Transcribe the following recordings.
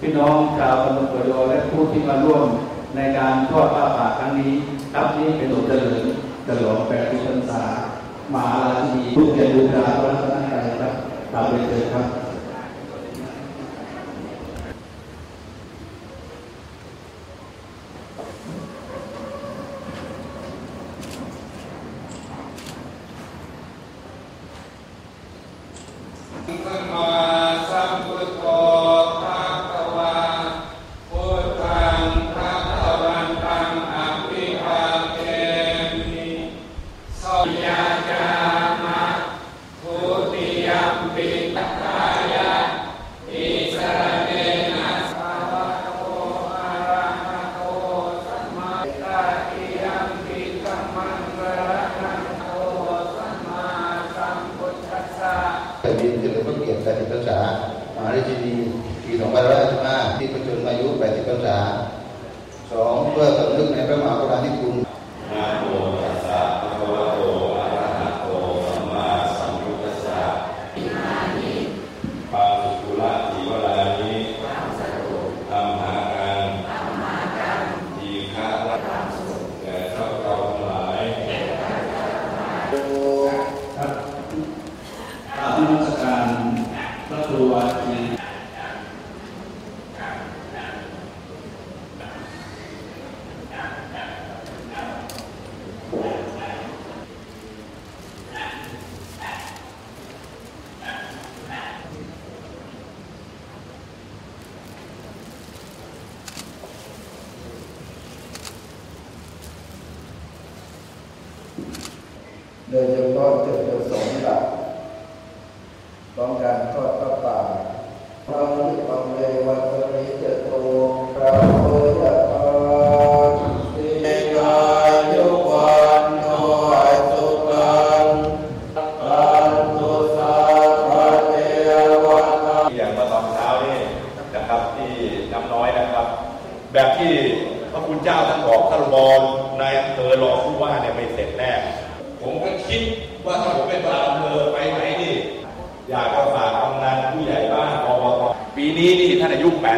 พี่น้องชาวตำบลกระโดและผู้ที่มาร่วมในการทอดผ้าป่าครั้งนี้ครับนี้เป็นสุดเจริญฉลองแปดพรรษามาราชินีผู้เกียรติบูชาพระรัตนตรัยครับตามไปเถิดครับามหาราชินีปี2555ที่ประชนมายุ 80พรรษาสองเพื่อสำนึกในพระมหากรุณาธิคุณนะโมตัสสะภะคะวะโตอะระหะโตสัมมาสัมพุทธัสสะอิมานิปังสุกุละทีวรานิปังสตุอัมหากันอัมหากันทีฆะรัตสุแก่ข้าเจ้าทั้งหลายครับกราบนมัสการ พระครูอาจารย์โดยเฉพาะจุดประสงค์หลักของการทอด แบบที่พระคุณเจ้าท่านบอกท่านรองนายอำเภอรองผู้ว่าเนี่ยไม่เสร็จแน่ ผมก็คิดว่าถ้าผมเป็นประ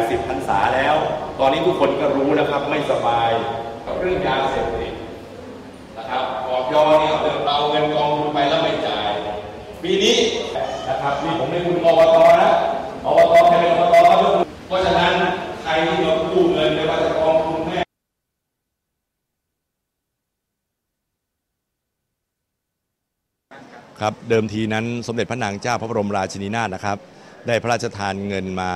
80พรรษาแล้ว ตอนนี้ทุกคนก็รู้นะครับไม่สบายกับเรื่องยาเสพติดนะครับออกยอเนี่ยเอาเงินกองทุนไปแล้วไม่จ่าย ปีนี้นะครับนี่ผมเป็นคุณอบตนะอบตใครเป็นอบตเพราะฉะนั้นใครที่มากู้เงินไม่ว่าจะกองทุนแม่ครับเดิมทีนั้นสมเด็จพระนางเจ้าพระบรมราชินีนาถนะครับ ได้พระราชทานเงินมา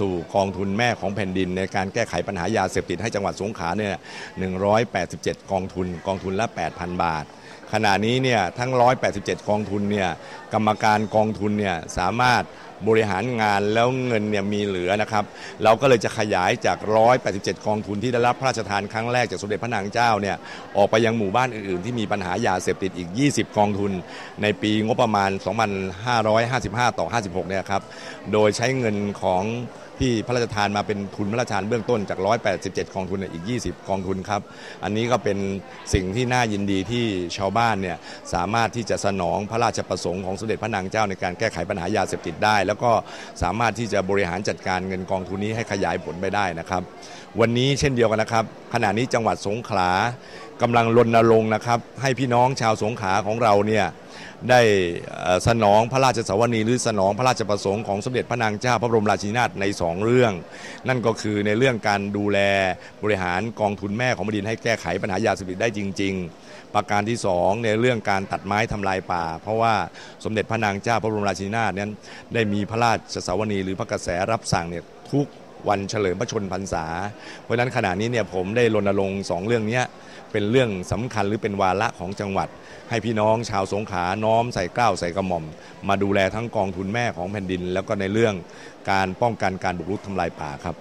สู่กองทุนแม่ของแผ่นดิน ในการแก้ไขปัญหายาเสพติดให้จังหวัดสงขลาเนี่ย187 กองทุน กองทุนละ 8,000 บาท ขณะนี้เนี่ยทั้ง 187 กองทุนเนี่ยกรรมการกองทุนเนี่ยสามารถบริหารงานแล้วเงินเนี่ยมีเหลือนะครับ เราก็เลยจะขยายจาก 187 กองทุนที่ได้รับพระราชทานครั้งแรกจากสมเด็จพระนางเจ้าเนี่ยออกไปยังหมู่บ้านอื่นๆ ที่มีปัญหายาเสพติดอีก 20 กองทุน ในปีงบประมาณ 2555 ต่อ 56 เนี่ยครับ โดยใช้เงินของ ที่พระราชทานมาเป็นทุนพระราชทานเบื้องต้นจาก 187กองทุนอีก 20กองทุนครับ อันนี้ก็เป็นสิ่งที่น่ายินดีที่ชาวบ้านเนี่ยสามารถที่จะสนองพระราชประสงค์ของสมเด็จพระนางเจ้าในการแก้ไขปัญหายาเสพติดได้ แล้วก็สามารถที่จะบริหารจัดการเงินกองทุนนี้ให้ขยายผลไปได้นะครับ วันนี้เช่นเดียวกันนะครับขณะนี้จังหวัดสงขลา กำลังรณรงค์นะครับ ให้พี่น้องชาวสงขลาของเราเนี่ยได้สนองพระราชสวนีหรือสนองพระราชประสงค์ของสมเด็จพระนางเจ้าพระบรมราชินีนาถในสองเรื่อง นั่นก็คือในเรื่องการดูแลบริหารกองทุนแม่ของแผ่นดินให้แก้ไขปัญหายาเสพติดได้จริง ๆ ประการที่สองในเรื่องการตัดไม้ทำลายป่า เพราะว่าสมเด็จพระนางเจ้าพระบรมราชินีนาถนั้นได้มีพระราชสวนีหรือพระกระแสรับสั่งเนี่ยทุก วันเฉลิมพระชนพรรษา เพราะฉะนั้นขณะนี้เนี่ยผมได้รณรงค์สองเรื่องนี้เป็นเรื่องสำคัญหรือเป็นวาระของจังหวัด ให้พี่น้องชาวสงขลาน้อมใส่เกล้าวใส่กระหม่อม มาดูแลทั้งกองทุนแม่ของแผ่นดิน แล้วก็ในเรื่องการป้องกันการบุกรุกทำลายป่าครับ